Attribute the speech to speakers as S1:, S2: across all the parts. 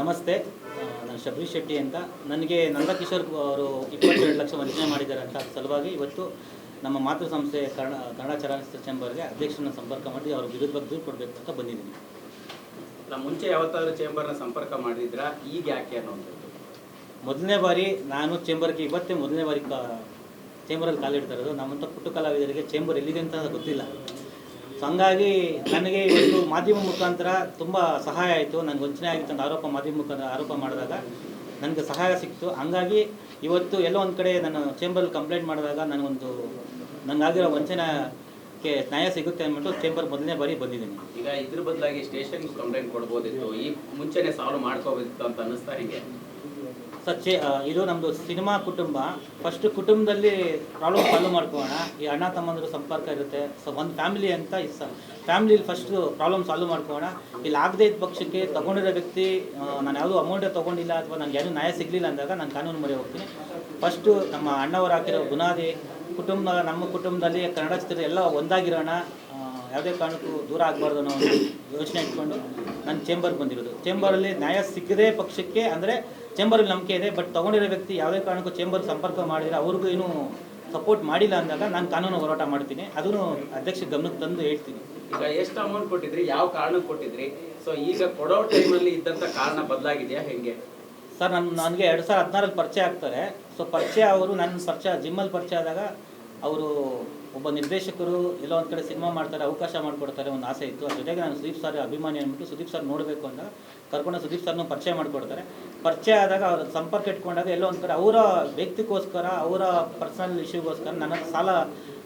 S1: ನಮಸ್ತೆ. ನಾನು ಶಬರೀಶ್ ಶೆಟ್ಟಿ ಅಂತ. ನನಗೆ ನಂದಕಿಶೋರ್ ಅವರು ಇಪ್ಪತ್ತೆರಡು ಲಕ್ಷ ವಂಚನೆ ಮಾಡಿದ್ದಾರೆ ಅಂತ ಸಲುವಾಗಿ ಇವತ್ತು ನಮ್ಮ ಮಾತೃ ಸಂಸ್ಥೆ ಕನ್ನಡ ಕನ್ನಡ ಚಲನಚಿತ್ರ ಚೇಂಬರ್ಗೆ ಅಧ್ಯಕ್ಷರನ್ನ ಸಂಪರ್ಕ ಮಾಡಿ ಅವ್ರ ವಿರುದ್ಧವಾಗಿ ದೂರು ಕೊಡಬೇಕು ಅಂತ ಬಂದಿದ್ದೀನಿ.
S2: ಅಲ್ಲ ಮುಂಚೆ ಯಾವತ್ತಾದರೂ ಚೇಂಬರ್ನ ಸಂಪರ್ಕ ಮಾಡಿದ್ರಾ? ಈಗ ಯಾಕೆ ಅನ್ನೋದು
S1: ಮೊದಲನೇ ಬಾರಿ ನಾನು ಚೇಂಬರ್ಗೆ ಇವತ್ತೇ ಮೊದಲನೇ ಬಾರಿ ಕಾ ಚೇಂಬರಲ್ಲಿ ಕಾಲಿಡ್ತಾ ಇರೋದು. ನಮ್ಮಂಥ ಪುಟ್ಟ ಕಲಾವಿದರಿಗೆ ಚೇಂಬರ್ ಎಲ್ಲಿದೆ ಅಂತ ಗೊತ್ತಿಲ್ಲ. ಸೊ ಹಂಗಾಗಿ ನನಗೆ ಇವತ್ತು ಮಾಧ್ಯಮ ಮುಖಾಂತರ ತುಂಬ ಸಹಾಯ ಆಯಿತು. ನನಗೆ ವಂಚನೆ ಆಗಿತ್ತು ಅಂತ ಆರೋಪ ಮಾಧ್ಯಮ ಮುಖಾಂತರ ಆರೋಪ ಮಾಡಿದಾಗ ನನಗೆ ಸಹಾಯ ಸಿಕ್ತು. ಹಂಗಾಗಿ ಇವತ್ತು ಎಲ್ಲೋ ಒಂದು ಕಡೆ ನಾನು ಚೇಂಬರ್ ಕಂಪ್ಲೇಂಟ್ ಮಾಡಿದಾಗ ನನಗೊಂದು ನನಗಾಗಿರೋ ವಂಚನೆಗೆ ನ್ಯಾಯ ಸಿಗುತ್ತೆ ಅಂದ್ಬಿಟ್ಟು ಚೇಂಬರ್ ಮೊದಲನೇ ಬಾರಿ ಬಂದಿದ್ದೀನಿ.
S2: ಈಗ ಇದ್ರ ಬದಲಾಗಿ ಸ್ಟೇಷನ್ ಕಂಪ್ಲೇಂಟ್ ಕೊಡ್ಬೋದಿತ್ತು. ಈ ಮುಂಚೆನೇ ಸಾಲ್ವ್ ಮಾಡ್ಕೋಬೇಕಿತ್ತು ಅಂತ ಅನ್ನಿಸ್ತಾ ಹಿಂಗೆ
S1: ಸರ್ ಚೇ ಇದು ನಮ್ಮದು ಸಿನಿಮಾ ಕುಟುಂಬ. ಫಸ್ಟ್ ಕುಟುಂಬದಲ್ಲಿ ಪ್ರಾಬ್ಲಮ್ ಸಾಲ್ವ್ ಮಾಡ್ಕೊಳ್ಳೋಣ. ಈ ಅಣ್ಣ ತಮ್ಮಂದ್ರ ಸಂಪರ್ಕ ಇರುತ್ತೆ. ಸೊ ಒಂದು ಫ್ಯಾಮಿಲಿ ಅಂತ ಈ ಸ ಫ್ಯಾಮಿಲಿಲಿ ಫಸ್ಟು ಪ್ರಾಬ್ಲಮ್ ಸಾಲ್ವ್ ಮಾಡ್ಕೊಳ್ಳೋಣ. ಇಲ್ಲಿ ಆಗದೇ ಇದ್ದ ಪಕ್ಷಕ್ಕೆ ತಗೊಂಡಿರೋ ವ್ಯಕ್ತಿ ನಾನು ಯಾವುದೂ ಅಮೌಂಟೇ ತೊಗೊಂಡಿಲ್ಲ ಅಥವಾ ನನಗೆ ಯಾರೂ ನ್ಯಾಯ ಸಿಗಲಿಲ್ಲ ಅಂದಾಗ ನಾನು ಕಾನೂನು ಮೊರೆ ಹೋಗ್ತೀನಿ ಫಸ್ಟು ನಮ್ಮ ಅಣ್ಣವರು ಹಾಕಿರೋ ಬುನಾದಿ, ಕುಟುಂಬ, ನಮ್ಮ ಕುಟುಂಬದಲ್ಲಿ ಕನ್ನಡ ಚಿತ್ರ ಎಲ್ಲ ಒಂದಾಗಿರೋಣ. ಯಾವುದೇ ಕಾರಣಕ್ಕೂ ದೂರ ಆಗಬಾರ್ದು ಅನ್ನೋ ಒಂದು ಯೋಚನೆ ಇಟ್ಕೊಂಡು ನನ್ನ ಚೇಂಬರ್ಗೆ ಬಂದಿರೋದು. ಚೇಂಬರಲ್ಲಿ ನ್ಯಾಯ ಸಿಗದೇ ಪಕ್ಷಕ್ಕೆ ಅಂದರೆ ಚೇಂಬರಲ್ಲಿ ನಂಬಿಕೆ ಇದೆ ಬಟ್ ತೊಗೊಂಡಿರೋ ವ್ಯಕ್ತಿ ಯಾವುದೇ ಕಾರಣಕ್ಕೂ ಚೇಂಬರ್ ಸಂಪರ್ಕ ಮಾಡಿದರೆ ಅವ್ರಿಗೂ ಏನು ಸಪೋರ್ಟ್ ಮಾಡಿಲ್ಲ ಅಂದಾಗ ನಾನು ಕಾನೂನು ಹೋರಾಟ ಮಾಡ್ತೀನಿ. ಅದನ್ನು ಅಧ್ಯಕ್ಷ ಗಮನಕ್ಕೆ ತಂದು ಹೇಳ್ತೀನಿ.
S2: ಈಗ ಎಷ್ಟು ಅಮೌಂಟ್ ಕೊಟ್ಟಿದ್ರಿ ಯಾವ ಕಾರಣಕ್ಕೆ ಕೊಟ್ಟಿದ್ರಿ? ಸೊ ಈಗ ಕೊಡೋ ಟೈಮಲ್ಲಿ ಇದ್ದಂಥ ಕಾರಣ ಬದಲಾಗಿದೆಯಾ ಹೆಂಗೆ?
S1: ಸರ್ ನನ್ನ ನನಗೆ ಎರಡು ಸಾವಿರದ ಹದಿನಾರಲ್ಲಿ ಪರಿಚಯ ಆಗ್ತಾರೆ. ಸೊ ಪರಿಚಯ ಅವರು ನನ್ನ ಪರಿಚಯ ಜಿಮ್ಮಲ್ಲಿ ಪರಿಚಯ ಆದಾಗ ಅವರು ಒಬ್ಬ ನಿರ್ದೇಶಕರು ಎಲ್ಲ ಒಂದು ಕಡೆ ಸಿನಿಮಾ ಮಾಡ್ತಾರೆ, ಅವಕಾಶ ಮಾಡಿಕೊಡ್ತಾರೆ ಒಂದು ಆಸೆ ಇತ್ತು. ಅದ್ರ ಜೊತೆಗೆ ನಾನು ಸುದೀಪ್ ಸರ್ ಅಭಿಮಾನಿ ಅಂದ್ಬಿಟ್ಟು ಸುದೀಪ್ ಸರ್ ನೋಡಬೇಕು ಅಂತ ಕರ್ಕೊಂಡು ಸುದೀಪ್ ಸರ್ನ ಪರಿಚಯ ಮಾಡಿಕೊಡ್ತಾರೆ. ಪರಿಚಯ ಆದಾಗ ಅವ್ರ ಸಂಪರ್ಕ ಇಟ್ಕೊಂಡಾಗ ಎಲ್ಲೋ ಒಂದು ಕಡೆ ಅವರ ವ್ಯಕ್ತಿಗೋಸ್ಕರ, ಅವರ ಪರ್ಸನಲ್ ಇಶ್ಯೂಗೋಸ್ಕರ ನನ್ನ ಸಾಲ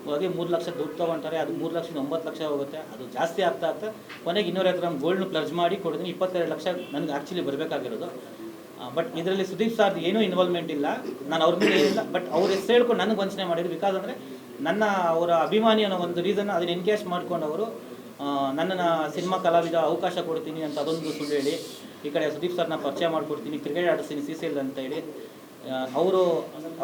S1: ಹೋಗಿ ಮೂರು ಲಕ್ಷ ದುಡ್ಡು ತೊಗೊಂತಾರೆ, ಅದು ಮೂರು ಲಕ್ಷದ ಒಂಬತ್ತು ಲಕ್ಷ ಹೋಗುತ್ತೆ. ಅದು ಜಾಸ್ತಿ ಆಗ್ತಾ ಆಗ್ತಾ ಕೊನೆಗೆ ಇನ್ನೂರ ಗ್ರಾಮ್ ಗೋಲ್ಡ್ನ ಪ್ಲರ್ಜ್ ಮಾಡಿ ಕೊಡಿದ್ದೀನಿ ಇಪ್ಪತ್ತೆರಡು ಲಕ್ಷ ನನಗೆ ಆ್ಯಕ್ಚುಲಿ ಬರಬೇಕಾಗಿರೋದು. ಬಟ್ ಇದರಲ್ಲಿ ಸುದೀಪ್ ಸರ್ ಏನೂ ಇನ್ವಾಲ್ವ್ಮೆಂಟ್ ಇಲ್ಲ. ನಾನು ಅವ್ರ ಮೇಲೆ ಏನಿಲ್ಲ ಬಟ್ ಅವ್ರ ಹೆಸರು ಹೇಳ್ಕೊಂಡು ನನಗೆ ವಂಚನೆ ಮಾಡಿದ್ರು. ಬಿಕಾಸ್ ಅಂದರೆ ನನ್ನ ಅವರ ಅಭಿಮಾನಿ ಅನ್ನೋ ಒಂದು ರೀಸನ್ ಅದನ್ನ ಎನ್ಕ್ಯಾಶ್ ಮಾಡ್ಕೊಂಡು ಅವರು ನನ್ನನ್ನು ಸಿನಿಮಾ ಕಲಾವಿದ ಅವಕಾಶ ಕೊಡ್ತೀನಿ ಅಂತ ಅದೊಂದು ಸುಳ್ಳು ಹೇಳಿ ಈ ಕಡೆ ಸುದೀಪ್ ಸರ್ನ ಪರಿಚಯ ಮಾಡಿಕೊಡ್ತೀನಿ ಕ್ರಿಕೆಟ್ ಆಡಿಸ್ತೀನಿ ಸಿ ಸಿ ಎಲ್ ಅಂತ ಹೇಳಿ ಅವರು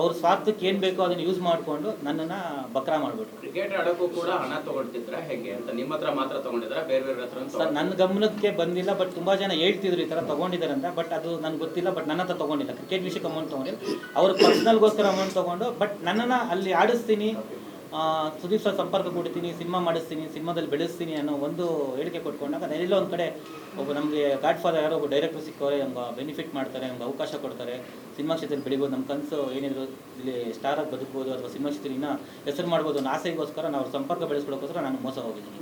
S1: ಅವ್ರ ಸ್ವಾರ್ಥಕ್ಕೆ ಏನು ಬೇಕೋ ಅದನ್ನು ಯೂಸ್ ಮಾಡಿಕೊಂಡು ನನ್ನನ್ನು ಬಕ್ರಾ ಮಾಡಿಬಿಟ್ರು.
S2: ಕ್ರಿಕೆಟ್ ಆಡೋಕ್ಕೂ ಕೂಡ ಹಣ ತೊಗೊಳ್ತಿದ್ರ ಹೇಗೆ ಅಂತ ನಿಮ್ಮ ಹತ್ರ ಮಾತ್ರ ತೊಗೊಂಡಿದ್ರ ಬೇರೆ ಬೇರೆ ಹತ್ರ
S1: ಸರ್ ನನ್ನ ಗಮನಕ್ಕೆ ಬಂದಿಲ್ಲ ಬಟ್ ತುಂಬ ಜನ ಹೇಳ್ತಿದ್ರು ಈ ಥರ ತೊಗೊಂಡಿದ್ದಾರೆ ಅಂತ ಬಟ್ ಅದು ನನಗೆ ಗೊತ್ತಿಲ್ಲ ಬಟ್ ನನ್ನ ಹತ್ರ ತೊಗೊಂಡಿಲ್ಲ. ಕ್ರಿಕೆಟ್ ವಿಷಯಕ್ಕೆ ಅಮೌಂಟ್ ತೊಗೊಂಡಿಲ್ಲ. ಅವ್ರ ಪರ್ಸ್ನಲ್ಗೋಸ್ಕರ ಅಮೌಂಟ್ ತೊಗೊಂಡು ಬಟ್ ನನ್ನನ್ನು ಅಲ್ಲಿ ಆಡಿಸ್ತೀನಿ. ಸುದೀಪ್ ಸರ್ ಸಂಪರ್ಕ ಕೊಡ್ತೀನಿ ಸಿನಿಮಾ ಮಾಡಿಸ್ತೀನಿ ಸಿನಿಮಾದಲ್ಲಿ ಬೆಳೆಸ್ತೀನಿ ಅನ್ನೋ ಒಂದು ಹೇಳಿಕೆ ಕೊಟ್ಕೊಂಡಾಗ ಎಲ್ಲೋ ಒಂದು ಕಡೆ ಒಬ್ಬ ನಮಗೆ ಗಾಡ್ ಫಾದರ್ ಯಾರೋ ಒಬ್ಬ ಡೈರೆಕ್ಟರ್ ಸಿಕ್ಕವರೆ ನಮ್ಗೆ ಬೆನಿಫಿಟ್ ಮಾಡ್ತಾರೆ ಒಂದು ಅವಕಾಶ ಕೊಡ್ತಾರೆ ಸಿನಿಮಾ ಕ್ಷೇತ್ರದಲ್ಲಿ ಬೆಳಿಬೋದು ನಮ್ಮ ಕನಸು ಏನಿದ್ರು ಇಲ್ಲಿ ಸ್ಟಾರ್ ಆಗಿ ಬದುಕ್ಬೋದು ಅಥವಾ ಸಿನಿಮಾ ಕ್ಷೇತ್ರನ ಹೆಸರು ಮಾಡ್ಬೋದು ಅನ್ನೋ ಆಸೆಗೋಸ್ಕರ ನಾವು ಸಂಪರ್ಕ ಬೆಳೆಸ್ಕೊಳ್ಳೋಕ್ಕೋಸ್ಕರ ನಾನು ಮೋಸ ಹೋಗಿದ್ದೀನಿ.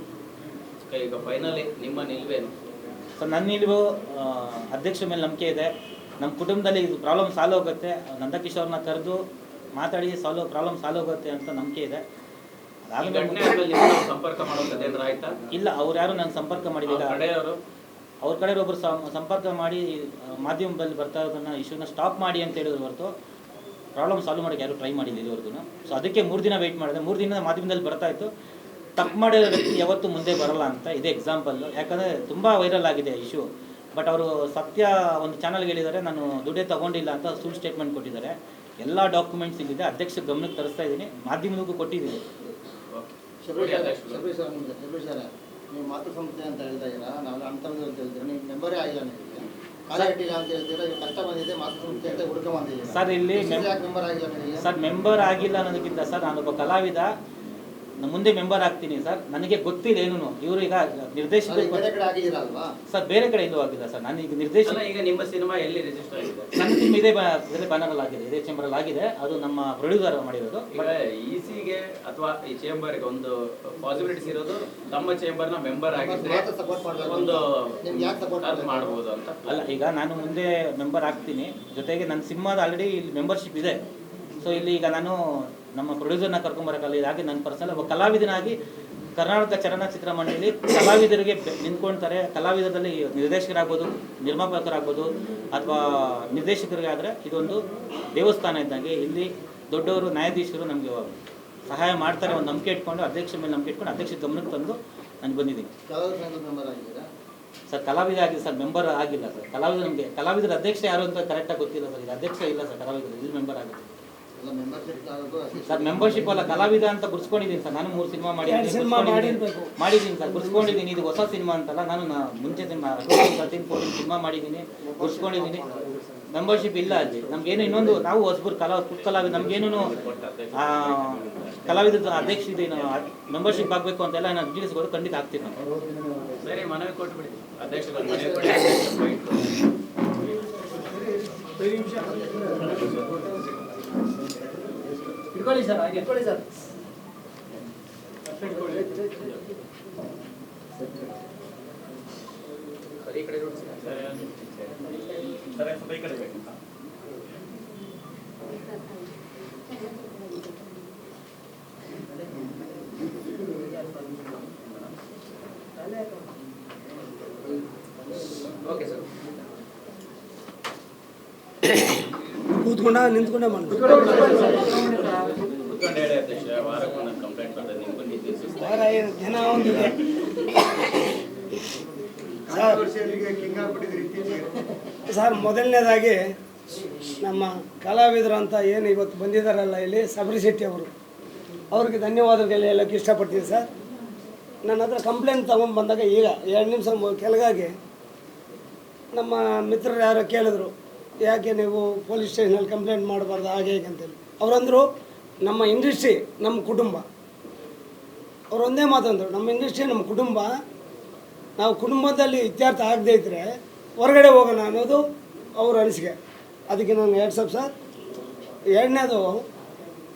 S2: ಈಗ ಫೈನಲಿ ನಿಮ್ಮ ನಿಲ್ವೇನು?
S1: ಸೊ ನನ್ನ ನಿಲುವು ಅಧ್ಯಕ್ಷರ ಮೇಲೆ ನಂಬಿಕೆ ಇದೆ. ನಮ್ಮ ಕುಟುಂಬದಲ್ಲಿ ಇದು ಪ್ರಾಬ್ಲಮ್ ಸಾಲ್ವ್ ಹೋಗುತ್ತೆ ನಂದಕಿಶೋರ್ನ ಕರೆದು ಮಾತಾಡಿ ಸಾಲ್ವ್ ಪ್ರಾಬ್ಲಮ್ ಸಾಲ್ವ್ ಹೋಗುತ್ತೆ ಅಂತ ನಂಬಿಕೆ ಇದೆ.
S2: ಈ
S1: ಅದಾದ್ಮೇಲೆ
S2: ಘಟನೆ ಆದ್ಮೇಲೆ ನಿಮ್ಗೆ ಸಂಪರ್ಕ ಮಾಡೋದು ಏನಾರ ಆಯ್ತಾ?
S1: ಇಲ್ಲ ಅವ್ರು ಯಾರು ನಾನು ಸಂಪರ್ಕ
S2: ಅವ್ರ
S1: ಮಾಡಿಲ್ಲ
S2: ಕಡೆಯವರು?
S1: ಅವ್ರ ಕಡೆ ಒಬ್ಬರು ಸಂಪರ್ಕ ಮಾಡಿ ಆ, ಮಾಧ್ಯಮದಲ್ಲಿ ಬರ್ತಾ ಇರೋದನ್ನ ಇಶ್ಯೂನ ಸ್ಟಾಪ್ ಮಾಡಿ ಅಂತ ಹೇಳಿದ್ರು ಹೊರತು ಪ್ರಾಬ್ಲಮ್ ಸಾಲ್ವ್ ಮಾಡೋಕ್ಕೆ ಯಾರು ಟ್ರೈ ಮಾಡಿಲ್ಲ ಇದುವರೆಗೂ. ಸೊ ಅದಕ್ಕೆ ಮೂರು ದಿನ ವೆಯ್ಟ್ ಮಾಡಿದೆ. ಮೂರು ದಿನ ಮಾಧ್ಯಮದಲ್ಲಿ ಬರ್ತಾ ಇತ್ತು. ತಪ್ಪು ಮಾಡಿರೋ ವ್ಯಕ್ತಿ ಯಾವತ್ತೂ ಮುಂದೆ ಬರಲ್ಲ ಅಂತ ಇದೆ ಎಕ್ಸಾಂಪಲ್ ಯಾಕಂದರೆ ತುಂಬ ವೈರಲ್ ಆಗಿದೆ ಇಶ್ಯೂ ಬಟ್ ಅವರು ಸತ್ಯ ಒಂದು ಚಾನಲ್ಗೆ ಹೇಳಿದ್ದಾರೆ. ನಾನು ದುಡ್ಡೇ ತಗೊಂಡಿಲ್ಲ ಅಂತ ಸುಳ್ಳು ಸ್ಟೇಟ್ಮೆಂಟ್ ಕೊಟ್ಟಿದ್ದಾರೆ. ಎಲ್ಲ ಡಾಕ್ಯುಮೆಂಟ್ಸ್ ಇಲ್ಲಿದೆ. ಅಧ್ಯಕ್ಷ ಗಮನಕ್ಕೆ ತರಿಸ್ತಾ ಇದ್ದೀನಿ. ಮಾಧ್ಯಮದಕ್ಕೂ ಕೊಟ್ಟಿದ್ದೀನಿ.
S3: ಸರ್ ನೀವು ಮಾತೃ ಸಂಸ್ಥೆ ಅಂತ ಹೇಳ್ತಾ ಇದ್ದೀರಾ? ನಾವು ಅಂತಂದ್ರೆ ಅಂತ ಹೇಳ್ತೀರಾ? ನೀವು ಮೆಂಬರೇ ಆಗಿಲ್ಲ ನಿಮಗೆ ಕಾಲ ಅಂತ ಹೇಳ್ತೀರಾ? ಈಗ ಕಷ್ಟ ಬಂದಿದೆ ಮಾತೃ ಸಂಸ್ಥೆ ಅಂತ ಹುಡುಕ ಬಂದಿದ್ದೀರಾ?
S1: ಸರ್ ಇಲ್ಲಿ ಸರ್ ಮೆಂಬರ್ ಆಗಿಲ್ಲ ಅನ್ನೋದಕ್ಕಿಂತ ಸರ್ ನಾನೊಬ್ಬ ಕಲಾವಿದ ಮುಂದೆ ಮೆಂಬರ್ ಆಗ್ತೀನಿ ಸರ್. ನನಗೆ ಗೊತ್ತಿಲ್ಲ ಏನು ಇವರು ಈಗ ನಿರ್ದೇಶನ
S3: ಬೇರೆ ಕಡೆ ಆಗಿದ್ದೀರಾ ಅಲ್ವಾ?
S1: ಸರ್ ಬೇರೆ ಕಡೆ ಎಲ್ಲೂ ಆಗಿಲ್ಲ ಸರ್. ನಾನು ಈಗ ನಿರ್ದೇಶನ
S2: ಅಲ್ಲ ಈಗ ನಿಮ್ಮ ಸಿನಿಮಾ ಎಲ್ಲಿ ರಿಜಿಸ್ಟರ್ ಆಗಿದೆ?
S1: ನನ್ನ ಟೀಮ್ ಇದೇ ಬ್ಯಾನರ್ ಅಲ್ಲಿ ಆಗಿದೆ ಇದೇ ಚೇಂಬರ್ ಆಗಿದೆ. ಅದು ನಮ್ಮ ಪ್ರೊಡ್ಯೂಸರ್ ಮಾಡಿರೋದು.
S2: ಈಸಿಗೆ ಅಥವಾ ಈ ಚೇಂಬರ್ಗೆ ಒಂದು ಪಾಸಿಬಿಲಿಟೀಸ್ ಇರೋದು ತಮ್ಮ ನ ಮೆಂಬರ್ ಆಗಿದ್ರೆ ಒಂದು ಮಾಡಬಹುದು ಅಂತ.
S1: ಅಲ್ಲ ಈಗ ನಾನು ಮುಂದೆ ಮೆಂಬರ್ ಆಗ್ತೀನಿ. ಜೊತೆಗೆ ನನ್ನ ಸಿನಿಮಾದ ಆಲ್ರೆಡಿ ಇಲ್ಲಿ ಮೆಂಬರ್ಶಿಪ್ ಇದೆ. ಸೊ ಇಲ್ಲಿ ಈಗ ನಾನು ನಮ್ಮ ಪ್ರೊಡ್ಯೂಸರ್ನ ಕರ್ಕೊಂಬರಕ್ಕಲ್ಲ ಇದಾಗಿ ನನ್ನ ಪರ್ಸನಲ್ ಒಬ್ಬ ಕಲಾವಿದನಾಗಿ ಕರ್ನಾಟಕ ಚಲನಚಿತ್ರ ಮಂಡಳಿ ಕಲಾವಿದರಿಗೆ ನಿಂತ್ಕೊಳ್ತಾರೆ ಕಲಾವಿದರಲ್ಲಿ ನಿರ್ದೇಶಕರಾಗ್ಬೋದು ನಿರ್ಮಾಪಕರಾಗ್ಬೋದು ಅಥವಾ ನಿರ್ದೇಶಕರಿಗಾದರೆ ಇದೊಂದು ದೇವಸ್ಥಾನ ಇದ್ದಂಗೆ. ಇಲ್ಲಿ ದೊಡ್ಡವರು ನ್ಯಾಯಾಧೀಶರು ನಮಗೆ ಸಹಾಯ ಮಾಡ್ತಾರೆ. ಒಂದು ನಂಬಿಕೆ ಇಟ್ಕೊಂಡು ಅಧ್ಯಕ್ಷ ಮೇಲೆ ನಂಬಿಕೆ ಇಟ್ಕೊಂಡು ಅಧ್ಯಕ್ಷ ಗಮನಕ್ಕೆ ತಂದು ನಾನು ಬಂದಿದ್ದೀನಿ. ಸರ್ ಕಲಾವಿದ ಆಗಿದೆ ಸರ್ ಮೆಂಬರ್ ಆಗಿಲ್ಲ ಸರ್. ಕಲಾವಿದ ನಮಗೆ ಕಲಾವಿದರ ಅಧ್ಯಕ್ಷ ಯಾರು ಅಂತ ಕರೆಕ್ಟಾಗಿ ಗೊತ್ತಿಲ್ಲ ಸರ್. ಈಗ ಅಧ್ಯಕ್ಷ ಇಲ್ಲ ಸರ್ ಕಲಾವಿದರು. ಇಲ್ಲಿ ಮೆಂಬರ್ ಆಗುತ್ತೆ.
S3: ಆಗೋದು
S1: ಸರ್ ಮೆಂಬರ್ಶಿಪ್ ಅಲ್ಲ ಕಲಾವಿದ ಅಂತ ಗುರ್ಸ್ಕೊಂಡಿದ್ದೀನಿ ಸರ್. ನಾನು ಮೂರು ಸಿನಿಮಾ
S4: ಮಾಡಿ ಸಿನಿಮಾ.
S1: ಮಾಡಿದ್ದೀನಿ ಸರ್ ಗುರ್ಸ್ಕೊಂಡಿದ್ದೀನಿ. ಇದು ಹೊಸ ಸಿನಿಮಾ ಅಂತಲ್ಲ ನಾನು ಮುಂಚೆ ತರ್ಟೀನ್ ಫೋರ್ಟೀನ್ ಸಿನಿಮಾ ಮಾಡಿದ್ದೀನಿ ಗುರ್ಸ್ಕೊಂಡಿದ್ದೀನಿ. ಮೆಂಬರ್ಶಿಪ್ ಇಲ್ಲ ಅಲ್ಲಿ. ನಮ್ಗೇನು ಇನ್ನೊಂದು ನಾವು ಹೊಸಬರು ಕಲಾ ಕಲಾವಿದ ನಮ್ಗೇನು ಕಲಾವಿದ ಅಧ್ಯಕ್ಷ ಮೆಂಬರ್ಶಿಪ್ ಆಗಬೇಕು ಅಂತೆಲ್ಲ ನಾನು ಕೊಟ್ಟು ಖಂಡಿತ ಆಗ್ತೀನಿ ನಾನು.
S2: ಸರಿ ಮನವಿ ಕೊಟ್ಬಿಡಿ. ಅಧ್ಯಕ್ಷರು ಮನವಿ ಕೊಡಿ ಅಧ್ಯಕ್ಷರು point.
S4: ಇಟ್ಕೊಳ್ಳಿ ಸರ್ ಹಾಗೆ. ಇಟ್ಕೊಳ್ಳಿ ಸರ್.
S2: ಸರಿ ಈ ಕಡೆ ನೋಡಿ ಸರ್. Okay sir.
S4: ಕೂತ್ಕೊಂಡ ನಿಂತ್ಕೊಂಡೆ ಮಾಡ್ಬೇಕು
S2: ಕುತ್ಕೊಂಡು ಹೇಳಿ ಅಧ್ಯಕ್ಷ ವಾರಕ್ಕೆ ಒಂದೊಂದು ಕಂಪ್ಲೇಂಟ್ ಬರ್ತದೆ ನಿಮ್ಗೂ ನಿದ್ದೆ ಸುಸ್ತು
S4: ವಾರ ಏನು ಜನ ಒಂದಿದೆ. ಸರ್. ಸರ್ ಮೊದಲನೇದಾಗಿ ನಮ್ಮ ಕಲಾವಿದರು ಅಂತ ಏನು ಇವತ್ತು ಬಂದಿದ್ದಾರಲ್ಲ ಇಲ್ಲಿ ಸಬರಿ ಶೆಟ್ಟಿ ಅವರು. ಅವ್ರಿಗೆ ಧನ್ಯವಾದಗಳು ಹೇಳೋಕ್ಕೆ ಇಷ್ಟಪಡ್ತೀನಿ ಸರ್. ನನ್ನ ಹತ್ರ ಕಂಪ್ಲೇಂಟ್ ತೊಗೊಂಡು ಬಂದಾಗ ಈಗ ಎರಡು ನಿಮಿಷ ಕೆಳಗಾಗಿ ನಮ್ಮ ಮಿತ್ರರು ಯಾರೋ ಕೇಳಿದ್ರು ಯಾಕೆ ನೀವು ಪೊಲೀಸ್ ಸ್ಟೇಷನಲ್ಲಿ ಕಂಪ್ಲೇಂಟ್ ಮಾಡಬಾರ್ದು ಹಾಗೆ ಹೇಗೆ ಅಂತೇಳಿ. ಅವರಂದರು ನಮ್ಮ ಇಂಡಸ್ಟ್ರಿ ನಮ್ಮ ಕುಟುಂಬ. ಅವ್ರು ಒಂದೇ ಮಾತಂದರು, ನಮ್ಮ ಇಂಡಸ್ಟ್ರಿ ನಮ್ಮ ಕುಟುಂಬ. ನಾವು ಕುಟುಂಬದಲ್ಲಿ ಇತ್ಯರ್ಥ ಆಗದೇ ಇದ್ದರೆ ಹೊರಗಡೆ ಹೋಗೋಣ ಅನ್ನೋದು ಅವ್ರ ಅನಿಸಿಕೆ. ಅದಕ್ಕೆ ನಾನು ಎರಡು ಸರ್, ಎರಡನೇದು,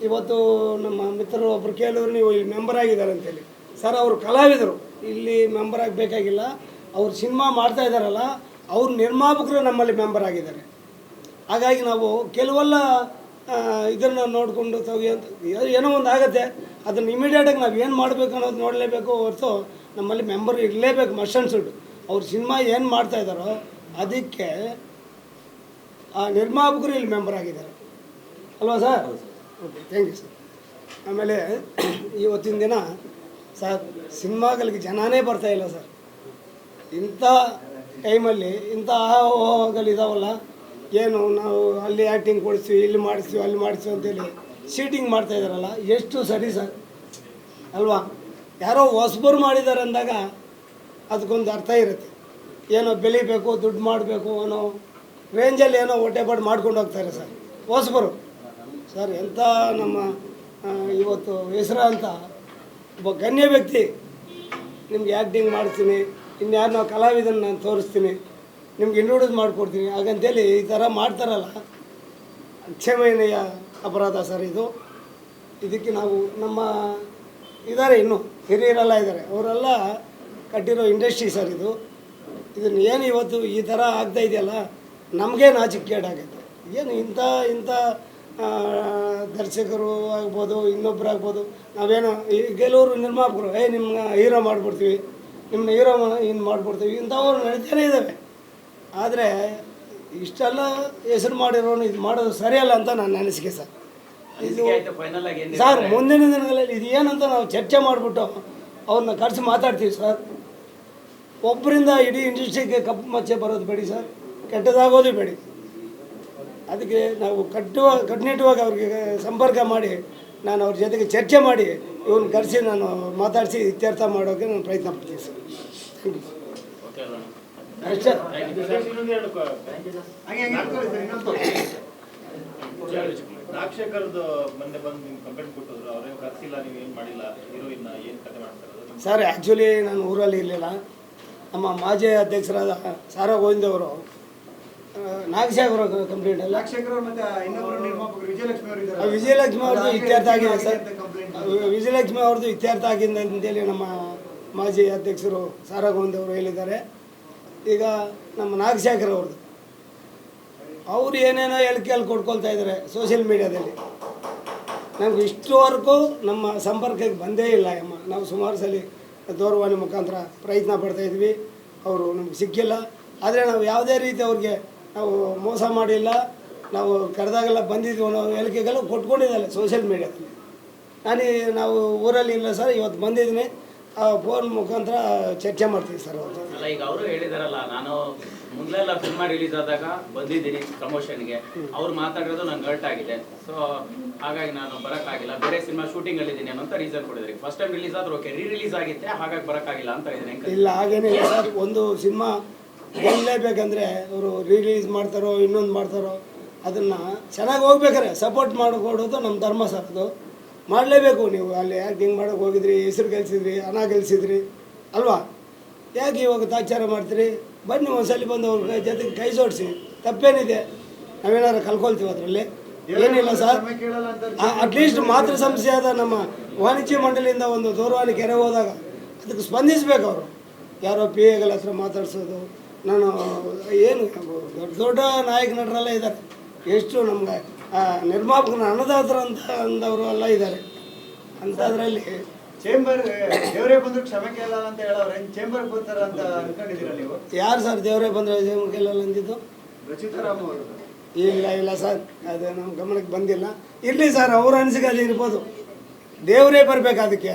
S4: ಇವತ್ತು ನಮ್ಮ ಮಿತ್ರರು ಒಬ್ಬರು ಕೇಳಿದ್ರು, ನೀವು ಇಲ್ಲಿ ಮೆಂಬರ್ ಆಗಿದ್ದಾರೆ ಅಂತೇಳಿ. ಸರ್, ಅವರು ಕಲಾವಿದರು. ಇಲ್ಲಿ ಮೆಂಬರ್ ಆಗಬೇಕಾಗಿಲ್ಲ ಅವ್ರು ಸಿನಿಮಾ ಮಾಡ್ತಾ ಇದ್ದಾರಲ್ಲ, ಅವ್ರ ನಿರ್ಮಾಪಕರು ನಮ್ಮಲ್ಲಿ ಮೆಂಬರ್ ಆಗಿದ್ದಾರೆ. ಹಾಗಾಗಿ ನಾವು ಕೆಲವೆಲ್ಲ ಇದನ್ನು ನೋಡಿಕೊಂಡು ತೆಗಿಯಂತ ಏನೋ ಒಂದು ಆಗುತ್ತೆ. ಅದನ್ನು ಇಮಿಡಿಯೇಟಾಗಿ ನಾವು ಏನು ಮಾಡಬೇಕು ಅನ್ನೋದು ನೋಡಲೇಬೇಕು ಹೊರತು ನಮ್ಮಲ್ಲಿ ಮೆಂಬರ್ ಇರಲೇಬೇಕು ಶುಡ್ ಅವ್ರು ಸಿನಿಮಾ ಏನು ಮಾಡ್ತಾ ಇದ್ದಾರೋ ಅದಕ್ಕೆ ಆ ನಿರ್ಮಾಪಕರು ಇಲ್ಲಿ ಮೆಂಬರ್ ಆಗಿದ್ದಾರೆ. ಅಲ್ವಾ sir? Okay thank you sir ಆಮೇಲೆ ಇವತ್ತಿನ ದಿನ ಸರ್, ಸಿನಿಮಾಗಳಿಗೆ ಜನಾನೇ ಬರ್ತಾಯಿಲ್ಲ ಸರ್. ಇಂಥ ಟೈಮಲ್ಲಿ ಇಂಥ ಆಹೋಗಳಿದಾವಲ್ಲ ಏನು ನಾವು ಅಲ್ಲಿ ಆ್ಯಕ್ಟಿಂಗ್ ಕೊಡಿಸ್ತೀವಿ, ಇಲ್ಲಿ ಮಾಡಿಸ್ತೀವಿ, ಅಲ್ಲಿ ಮಾಡಿಸ್ತೀವಿ ಅಂತೇಳಿ ಸೀಟಿಂಗ್ ಮಾಡ್ತಾ ಇದ್ದಾರಲ್ಲ, ಎಷ್ಟು ಸರಿ ಸರ್? ಅಲ್ವಾ? ಯಾರೋ ಹೊಸಬರು ಮಾಡಿದ್ದಾರೆ ಅಂದಾಗ ಅದಕ್ಕೊಂದು ಅರ್ಥ ಇರುತ್ತೆ. ಏನೋ ಬೆಳಿಬೇಕು, ದುಡ್ಡು ಮಾಡಬೇಕು ಅನ್ನೋ ರೇಂಜಲ್ಲಿ ಏನೋ ಹೊಟ್ಟೆಪಾಡು ಮಾಡ್ಕೊಂಡು ಹೋಗ್ತಾರೆ ಸರ್. ಹೊಸಬರು. ಸರ್, ಎಂಥ ನಮ್ಮ ಇವತ್ತು ಹೆಸರು ಅಂತ ಒಬ್ಬ ಗಣ್ಯ ವ್ಯಕ್ತಿ. ನಿಮ್ಗೆ ಆ್ಯಕ್ಟಿಂಗ್ ಮಾಡ್ತೀನಿ ಇನ್ಯಾರನ್ನೋ ಕಲಾವಿದನ್ನ ನಾನು ತೋರಿಸ್ತೀನಿ. ನಿಮ್ಗೆ ಇಂಟ್ರೊಡ್ಯೂಸ್ ಮಾಡಿಕೊಡ್ತೀನಿ. ಹಾಗಂತೇಳಿ ಈ ಥರ ಮಾಡ್ತಾರಲ್ಲ ಕ್ಷಮೆಯ ಅಪರಾಧ ಸರ್ ಇದು. ಇದಕ್ಕೆ ನಾವು ನಮ್ಮ ಇದ್ದಾರೆ ಇನ್ನು, ಹಿರಿಯರೆಲ್ಲ ಇದ್ದಾರೆ ಅವರೆಲ್ಲ ಕಟ್ಟಿರೋ ಇಂಡಸ್ಟ್ರಿ ಸರ್ ಇದು. ಇದನ್ನು ಏನು ಇವತ್ತು ಈ ಥರ ಆಗ್ತಾ ಇದೆಯಲ್ಲ, ನಮಗೇ ನಾಚಿಕೆಗೇಡಾಗುತ್ತೆ ಏನು ಇಂಥ ಇಂಥ ದರ್ಶಕರು ಆಗ್ಬೋದು ಇನ್ನೊಬ್ರು ಆಗ್ಬೋದು ನಾವೇನೋ ಈ ಕೆಲವರು ನಿರ್ಮಾಪಕರು, ಏ ನಿಮ್ಮನ್ನ ಹೀರೋ ಮಾಡಿಬಿಡ್ತೀವಿ ನಿಮ್ಮನ್ನ ಹೀರೋ ಇನ್ನು ಮಾಡಿಬಿಡ್ತೀವಿ, ಇಂಥವ್ರು ನಡೀತಾನೆ ಇದ್ದಾವೆ ಆದರೆ ಇಷ್ಟೆಲ್ಲ ಹೆಸರು ಮಾಡಿರೋನು ಇದು ಮಾಡೋದು ಸರಿಯಲ್ಲ ಅಂತ ನನ್ನ ಅನಿಸಿಕೆ ಸರ್. ಇದು
S2: ಅನಿಸಿಕೆ ಫೈನಲ್ ಆಗಿ
S4: ಸರ್ ಮುಂದಿನ ದಿನಗಳಲ್ಲಿ ಇದು ಏನಂತ ನಾವು ಚರ್ಚೆ ಮಾಡಿಬಿಟ್ಟು ಅವ್ರನ್ನ ಕರೆಸಿ ಮಾತಾಡ್ತೀವಿ ಸರ್. ಒಬ್ಬರಿಂದ ಇಡೀ ಇಂಡಸ್ಟ್ರಿಗೆ ಕಪ್ಪು ಮಚ್ಚೆ ಬರೋದು ಬೇಡಿ ಸರ್. ಕೆಟ್ಟದಾಗೋದು ಬೇಡಿ. ಅದಕ್ಕೆ ನಾವು ಕಟ್ಟುವ ಕಟ್ಟುನಿಟ್ಟುವಾಗಿ ಅವ್ರಿಗೆ ಸಂಪರ್ಕ ಮಾಡಿ ನಾನು ಅವ್ರ ಜೊತೆಗೆ ಚರ್ಚೆ ಮಾಡಿ ಇವ್ನ ಕರೆಸಿ ನಾನು ಮಾತಾಡಿಸಿ ಇತ್ಯರ್ಥ ಮಾಡೋಕ್ಕೆ ನಾನು ಪ್ರಯತ್ನ ಪಡ್ತೀನಿ ಸರ್. ಥ್ಯಾಂಕ್ ಯು
S5: ನಾಗಶೇಖರ್ದು ಮೊನ್ನೆ ಬಂದು ನಿಮ್ಗೆ ಕಂಪ್ಲೇಂಟ್ ಕೊಟ್ಟಿದ್ರು ಅವ್ರೇನು ಕರ್ಸಿಲ್ಲ ನೀವು ಏನು ಮಾಡಿಲ್ಲ ಹೀರೋಯಿನ್ ಏನು ಕತೆ ಮಾಡ್ತಾರೆ
S4: ಸರ್ ಆ್ಯಕ್ಚುಲಿ ನಾನು ಊರಲ್ಲಿ ಇರಲಿಲ್ಲ. ನಮ್ಮ ಮಾಜಿ ಅಧ್ಯಕ್ಷರಾದ ಸಾರಾ ಗೋವಿಂದ್ ಅವರು ನಾಗಶೇಖರ ಕಂಪ್ಲೇಂಟ್ ಅಲ್ಲ? ವಿಜಯಲಕ್ಷ್ಮಿ ಅವ್ರದ್ದು ಇತ್ಯರ್ಥ ಆಗಿದೆ ಸರ್. ವಿಜಯಲಕ್ಷ್ಮಿ ಅವ್ರದ್ದು ಇತ್ಯರ್ಥ ಆಗಿದೆ ಅಂತೇಳಿ ನಮ್ಮ ಮಾಜಿ ಅಧ್ಯಕ್ಷರು ಸಾರಾ ಗೋವಿಂದ್ ಅವರು ಹೇಳಿದ್ದಾರೆ. ಈಗ ನಮ್ಮ ನಾಗಶೇಖರ್ ಅವ್ರದ್ದು. ಅವ್ರು ಏನೇನೋ ಹೇಳಿಕೆಯಲ್ಲಿ ಕೊಡ್ಕೊಳ್ತಾ ಇದ್ದಾರೆ ಸೋಷಿಯಲ್ ಮೀಡಿಯಾದಲ್ಲಿ ನಮ್ಗೆ ಇಷ್ಟುವರೆಗೂ ನಮ್ಮ ಸಂಪರ್ಕಕ್ಕೆ ಬಂದೇ ಇಲ್ಲ ಅಮ್ಮ ನಾವು ಸುಮಾರು ಸಲ ದೂರವಾಣಿ ಮುಖಾಂತರ ಪ್ರಯತ್ನ ಪಡ್ತಾ ಇದ್ವಿ. ಅವರು ನಮ್ಗೆ ಸಿಕ್ಕಿಲ್ಲ. ಆದರೆ ನಾವು ಯಾವುದೇ ರೀತಿ ಅವ್ರಿಗೆ ನಾವು ಮೋಸ ಮಾಡಿಲ್ಲ. ನಾವು ಕರೆದಾಗೆಲ್ಲ ಬಂದಿದ್ವಿ ಅನ್ನೋ ಹೇಳಿಕೆಗೆಲ್ಲ ಕೊಟ್ಕೊಂಡಿದ್ದಲ್ಲ ಸೋಷಿಯಲ್ ಮೀಡಿಯಾದಲ್ಲಿ ನಾನು ನಾವು ಊರಲ್ಲಿ ಇಲ್ಲ ಸರ್, ಇವತ್ತು ಬಂದಿದ್ದೀನಿ. ಫೋನ್ ಮುಖಾಂತರ ಚರ್ಚೆ ಮಾಡ್ತೀವಿ ಸರ್ ಅವ್ರ ಜೊತೆ.
S2: ಅಲ್ಲ ಈಗ ಅವರು ಹೇಳಿದಾರಲ್ಲ ನಾನು ಮೊದಲೆಲ್ಲ ಸಿನಿಮಾ ರಿಲೀಸ್ ಆದಾಗ ಬಂದಿದ್ದೀನಿ ಪ್ರಮೋಷನ್ಗೆ ಅವ್ರು ಮಾತಾಡಿರೋದು ನಂಗೆ ಗರ್ಟ್ ಆಗಿದೆ. ಸೊ ಹಾಗಾಗಿ ನಾನು ಬರೋಕ್ಕಾಗಿಲ್ಲ. ಬೇರೆ ಸಿನಿಮಾ ಶೂಟಿಂಗ್ ಅಲ್ಲಿ ಇದ್ದೀನಿ ಅನ್ನೋಂಥ ರೀಸನ್ ಕೊಡಿದ್ರಿ ಫಸ್ಟ್ ಟೈಮ್ ರಿಲೀಸ್ ಆದ್ರೆ ಓಕೆ ರೀ ರಿಲೀಸ್ ಆಗಿತ್ತೆ ಹಾಗಾಗಿ ಬರೋಕ್ಕಾಗಿಲ್ಲ ಅಂತ ಇದ್ದೀನಿ
S4: ಇಲ್ಲ ಹಾಗೇನೇ ಸರ್. ಒಂದು ಸಿನಿಮಾ ಬರಲೇಬೇಕಂದ್ರೆ ಅವರು ರಿಲೀಸ್ ಮಾಡ್ತಾರೋ ಇನ್ನೊಂದು ಮಾಡ್ತಾರೋ ಅದನ್ನು ಚೆನ್ನಾಗಿ ಹೋಗ್ಬೇಕಾರೆ ಸಪೋರ್ಟ್ ಮಾಡಿಕೊಡೋದು ನಮ್ಮ ಧರ್ಮ ಸರ್ ಅದು. ಮಾಡಲೇಬೇಕು ನೀವು. ಅಲ್ಲಿ ಯಾಕೆ ಹಿಂಗೆ ಮಾಡೋಕೆ ಹೋಗಿದ್ರಿ? ಹೆಸರು ಗೆಲ್ಸಿದ್ರಿ ಹಣ ಗೆಲ್ಸಿದ್ರಿ ಅಲ್ವಾ? ಯಾಕೆ ಇವಾಗ ತಾಚಾರ ಮಾಡ್ತೀರಿ? ಬನ್ನಿ ಒಂದ್ಸಲಿ ಬಂದು ಅವ್ರ ಜೊತೆಗೆ ಕೈ ಜೋಡಿಸಿ. ತಪ್ಪೇನಿದೆ. ನಾವೇನಾದ್ರು ಕಲ್ಕೊಳ್ತೀವಿ ಅದರಲ್ಲಿ. ಏನಿಲ್ಲ ಸರ್. ಅಟ್ಲೀಸ್ಟ್ ಮಾತೃ ಸಂಸ್ಥೆಯಾದ ನಮ್ಮ ವಾಣಿಜ್ಯ ಮಂಡಳಿಯಿಂದ ಒಂದು ದೂರವಾಣಿ ಕೆರೆ ಹೋದಾಗ ಅದಕ್ಕೆ ಸ್ಪಂದಿಸ್ಬೇಕು ಅವರು. ಯಾರೋ ಪಿ ಎಗಳ ಹತ್ರ ಮಾತಾಡ್ಸೋದು. ನಾನು ಏನು ದೊಡ್ಡ ದೊಡ್ಡ ನಾಯಕ ನಟರೆಲ್ಲ ಇದ್ದಾರೆ. ಎಷ್ಟು ನಮ್ಗೆ ನಿರ್ಮಾಪಕನ ಅನ್ನದಾತರ ಅಂತ ಅಂದವರು ಎಲ್ಲ ಇದ್ದಾರೆ. ಅಂಥದ್ರಲ್ಲಿ
S3: ಚೇಂಬರ್ ದೇವರೇ ಬಂದ್ರು ಕ್ಷಮೆ ಕೇಳಲ್ಲ ಅಂತ ಹೇಳೋರು ಚೇಂಬರ್ ಬರ್ತಾರ ಅಂತ ಅನ್ಕೊಂಡಿದ್ದೀರಾ ನೀವು?
S4: ಯಾರು ಸರ್ ದೇವರೇ ಬಂದರೆ ಕೇಳಲ್ಲ ಅಂದಿದ್ದು?
S3: ರಚಿತಾರಾಮ್ ಅವರು.
S4: ಇಲ್ಲ ಇಲ್ಲ ಸರ್ ಅದೇ ನಮ್ಮ ಗಮನಕ್ಕೆ ಬಂದಿಲ್ಲ. ಇರಲಿ ಸರ್ ಅವ್ರ ಅನಿಸಿಕೆ ಅದು ಇರ್ಬೋದು. ದೇವರೇ ಬರ್ಬೇಕು ಅದಕ್ಕೆ.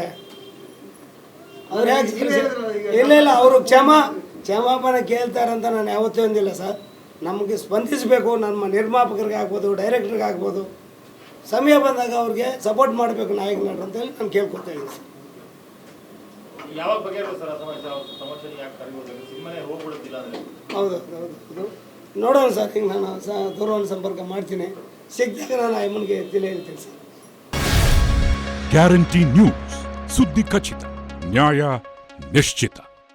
S4: ಅವ್ರು ಯಾಕೆ ಇಲ್ಲ ಇಲ್ಲ ಅವರು ಕ್ಷಮ ಕ್ಷಮಾಪಣೆ ಕೇಳ್ತಾರಂತ ನಾನು ಯಾವತ್ತೂ ಅಂದಿಲ್ಲ ಸರ್. ನಮಗೆ ಸ್ಪಂದಿಸಬೇಕು ನಮ್ಮ ನಿರ್ಮಾಪಕರಿಗೆ ಆಗ್ಬೋದು ಡೈರೆಕ್ಟ್ರಿಗೆ ಆಗ್ಬೋದು. ಸಮಯ ಬಂದಾಗ ಅವ್ರಿಗೆ ಸಪೋರ್ಟ್ ಮಾಡಬೇಕು ನಾಯಕ ನಟರು ಅಂತೇಳಿ ನಾನು ಕೇಳ್ಕೊತಾ ಇದ್ದೀನಿ. ಸರ್ ಹೌದು ಹೌದು ಹೌದು. ನೋಡೋಣ ಸರ್ ಹಿಂಗೆ ನಾನು ಸ ದೂರವಾಣಿ ಸಂಪರ್ಕ ಮಾಡ್ತೀನಿ. ಸಿಕ್ಕಿದಾಗ ನಾನು ಅಮ್ಮನಿಗೆ ತಿಳಿ ಹೇಳ್ತೀನಿ ಸರ್.
S6: ಗ್ಯಾರಂಟಿ ನ್ಯೂಸ್ ಸುದ್ದಿ ಖಚಿತ ನ್ಯಾಯ ನಿಶ್ಚಿತ